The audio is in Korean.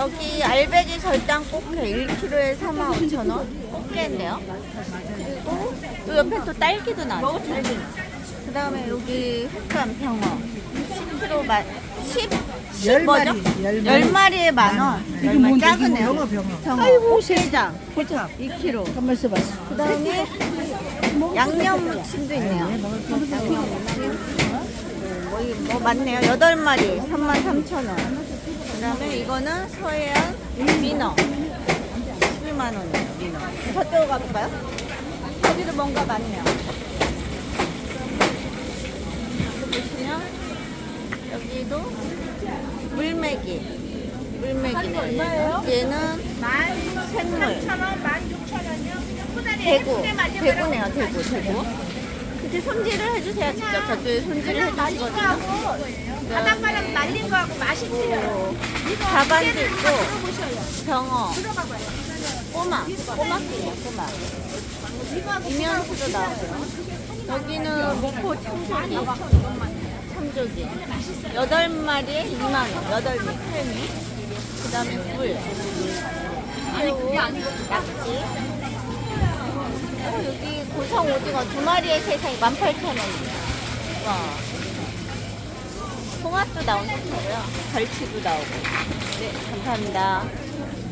여기 알배기 절단 꽃게 1kg에 45,000원. 꽃게인데요. 그리고 또 옆에 또 딸기도 나왔죠. 그 다음에 여기 흑감 병어 10kg 만 10, 10열 뭐죠? 마리, 열 마리. 열 마리에 만 원. 이게 뭔데? 이게 작으네요. 병어, 병어. 병어. 아이고, 게장 포탑 2kg. 한번 써봤어. 그 다음에 양념 무침도 있네요. 양념 무침. 뭐, 이- 뭐 많네요. 8마리 33,000원. 그 다음에 이거는 서해안 민어 11만원이에요. 민어. 저쪽으로 가볼까요? 여기도 뭔가 많네요. 여기 보시면 여기도 물메기. 물메기네요. 얘는 샘물. 대구, 대구네요, 대구, 대구. 그때 손질을 해주세요, 직접. 저쪽에 손질을 해주시거든요. 바닷바람 날린 거하고 맛이 틀려요. 자반도 있고, 병어, 꼬마, 꼬막이에요, 꼬막. 이면수도 나오고요. 여기는 목포 참조기, 참조기. 8마리에 2만원, 8미, 8미. 그 다음에 굴, 새우, 낙지. 고성 오징어 두 마리에 세상에 18,000원이에요. 와. 홍합도 나오는 거고요. 갈치도 나오고. 네, 감사합니다.